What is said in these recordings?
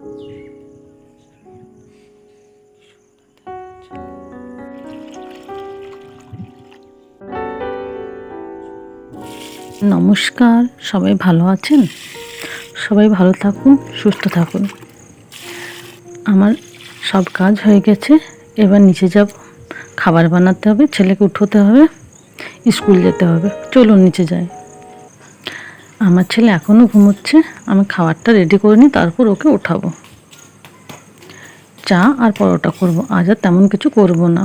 নমস্কার, সবাই ভালো আছেন? সবাই ভালো থাকুন, সুস্থ থাকুন। আমার সব কাজ হয়ে গেছে, এবার নিচে যাব। খাবার বানাতে হবে, ছেলেকে উঠোতে হবে, স্কুল যেতে হবে। চলুন নিচে যাই। আমার ছেলে এখনও ঘুমোচ্ছে, আমি খাবারটা রেডি করে নিই, তারপর ওকে ওঠাবো চা আর পরোটা করব, আজ আর তেমন কিছু করব না।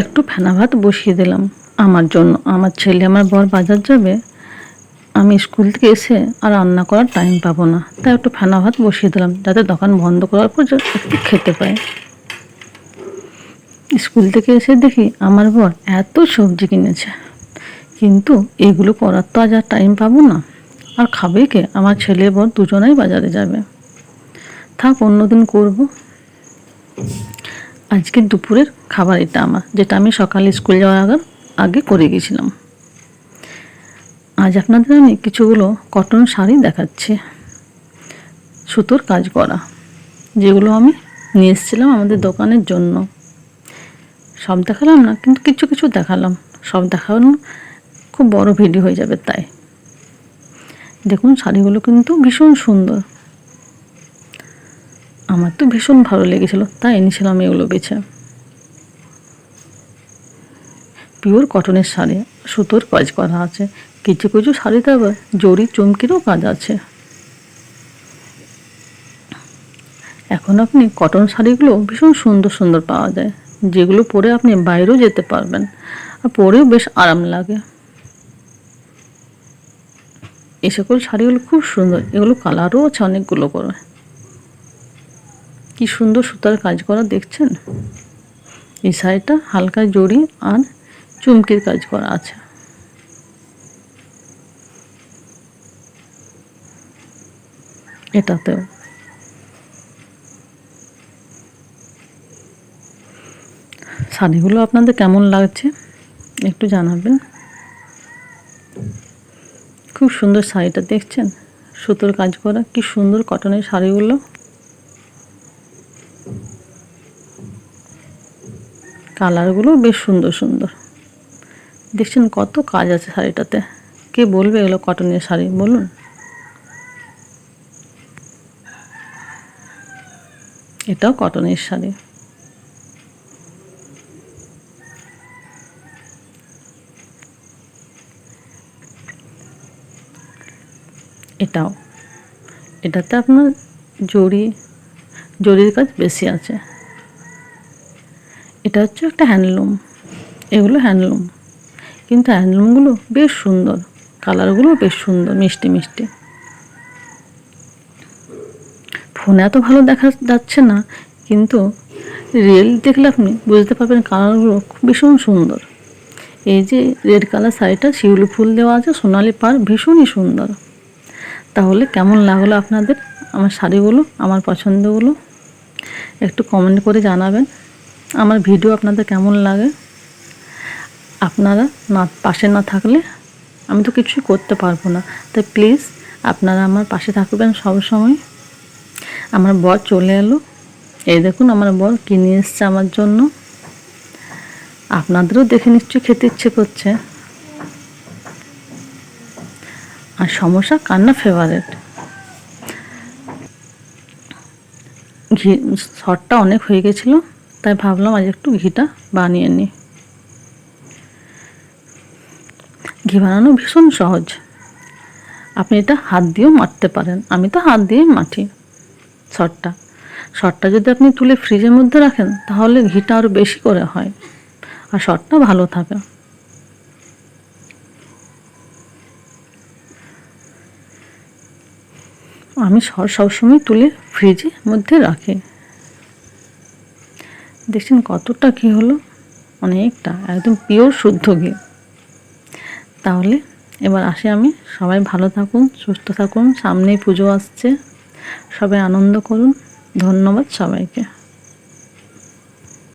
একটু ফেনা ভাত বসিয়ে দিলাম আমার জন্য। আমার ছেলে আমার বর বাজার যাবে, আমি স্কুল থেকে এসে আর রান্না করার টাইম পাবো না। তাই একটু ফেনা ভাত বসিয়ে দিলাম, যাতে দোকান বন্ধ করার পর একটু খেতে পায়। স্কুল থেকে এসে দেখি আমার বর এত সবজি কিনেছে। কিন্তু এগুলো করার তো আজ আর টাইম পাবো না। আর খাবে কে? আমার ছেলে, বর দুজনেই বাজারে যাবে। থাক, অন্যদিন করব। আজকে দুপুরের খাবার এটা আমার, যেটা আমি সকালে স্কুল যাওয়ার আগে আগে করে গেছিলাম। আজ আপনাদের আমি কিছুগুলো কটন শাড়ি দেখাচ্ছি। সুতোর কাজ করা, যেগুলো আমি নিয়ে এসেছিলাম আমাদের দোকানের জন্য। সব দেখালাম না, কিন্তু কিছু কিছু দেখালাম। সব দেখানো খুব বড় ভিডিও হয়ে যাবে তাই। দেখুন, শাড়িগুলো কিন্তু ভীষণ সুন্দর। আমার তো ভীষণ ভালো লেগেছিল, তাই এনেছিলাম এগুলো বেছে। পিওর কটনের শাড়ি, সুতোর কাজ করা আছে। কিছু কিছু শাড়িতে আবার জরি চুমকিরও কাজ আছে। এখন আপনি কটন শাড়িগুলো ভীষণ সুন্দর সুন্দর পাওয়া যায়, যেগুলো পরে আপনি বাইরেও যেতে পারবেন। আর পরেও বেশ আরাম লাগে। এই সকল শাড়িগুলো খুব সুন্দর। এগুলো কালারও আছে অনেকগুলো করে। কি সুন্দর সুতার কাজ করা, দেখছেন? এই শাড়িটা হালকা জড়ি আর চুমকির কাজ করা আছে। এটাতেও। শাড়িগুলো আপনাদের কেমন লাগছে একটু জানাবেন। খুব সুন্দর শাড়িটা দেখছেন? সুতোর কাজ করা, কি সুন্দর কটনের শাড়িগুলো। কালারগুলো বেশ সুন্দর সুন্দর। দেখছেন কত কাজ আছে শাড়িটাতে। কে বলবে এগুলো কটনের শাড়ি? বলুন। এটাও কটনের শাড়ি। এটাও। এটাতে আপনার জড়ি জরির কাজ বেশি আছে। এটা হচ্ছে একটা হ্যান্ডলুম। এগুলো হ্যান্ডলুম। কিন্তু হ্যান্ডলুমগুলো বেশ সুন্দর। কালারগুলো বেশ সুন্দর, মিষ্টি মিষ্টি। ফোনে এত ভালো দেখা যাচ্ছে না, কিন্তু রিয়েল দেখলে আপনি বুঝতে পারবেন কালারগুলো ভীষণ সুন্দর। এই যে রেড কালার শাড়িটা, শিউলি ফুল দেওয়া আছে, সোনালি পার ভীষণই সুন্দর। তাহলে কেমন লাগল আপনাদের? আমার শাড়িগুলো আমার পছন্দগুলো একটু কমেন্ট করে জানাবেন, আমার ভিডিও আপনাদের কেমন লাগে? আপনারা না, পাশে না থাকলে আমি তো কিছুই করতে পারব না। তাই প্লিজ আপনারা আমার পাশে থাকবেন সব সময় আমার বর চলে এলো। এই দেখুন, আমার বর কিনে এসছে আমার জন্য। আপনাদেরও দেখে নিশ্চয়ই খেতে ইচ্ছে করছে। আর সমস্যা কান্না ফেভারেট ঘি, শটটা অনেক হয়ে গেছিল, তাই ভাবলাম আজ একটু ঘিটা বানিয়ে নিই। ঘি বানানো ভীষণ সহজ। আপনি এটা হাত দিয়েও মারতে পারেন। আমি তো হাত দিয়েই মাঠি শটটা। শটটা যদি আপনি তুলে ফ্রিজের মধ্যে রাখেন, তাহলে ঘিটা আরও বেশি করে হয়। আর শটটা ভালো থাকে। আমি সব সবসময় তুলে ফ্রিজের মধ্যে রাখি। দেখছেন কতটা ঘি হলো? অনেকটা, একদম পিওর শুদ্ধ ঘি। তাহলে এবার আসি আমি। সবাই ভালো থাকুন, সুস্থ থাকুন, সামনেই পুজো আসছে। সবাই আনন্দ করুন। ধন্যবাদ সবাইকে।